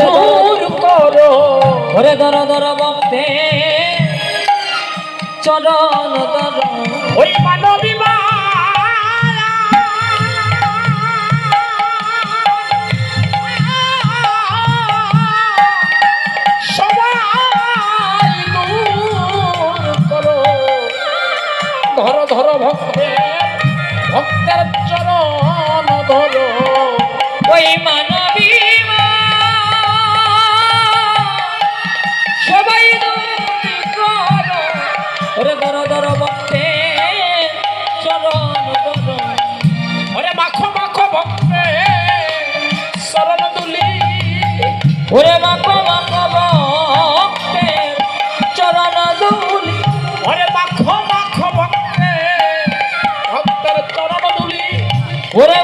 দূর করো, ওরে ধর ধর ভক্তে চরণ ধর ওই মানবী মা। ধর ধর ভক্তের ভক্তের ধরো ওই মানবী সবাই করো। ওরে ধর ধর ধর ওরে মাখো মাখো ভক্তে, চরণ দুলি ওরে মাখো মাখো ভক্তের চরণ ওরে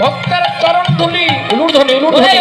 ভক্তের চরণ ধুলি উলুর্ধনি ওরে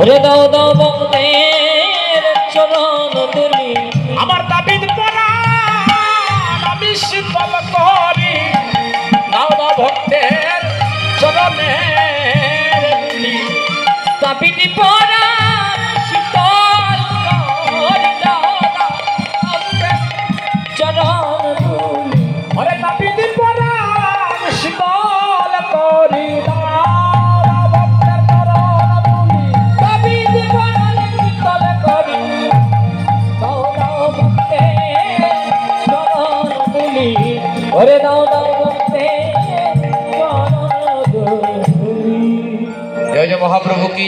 ওরে দাও দাও ভক্তের চরণ তুমি। আমার দাবিদ পরা আমি শীতল করি। দাও দাও ভক্তের চরণের তাপিটি পরা ওরে দাও দাও দুলি জয় জয় মহাপ্রভু কি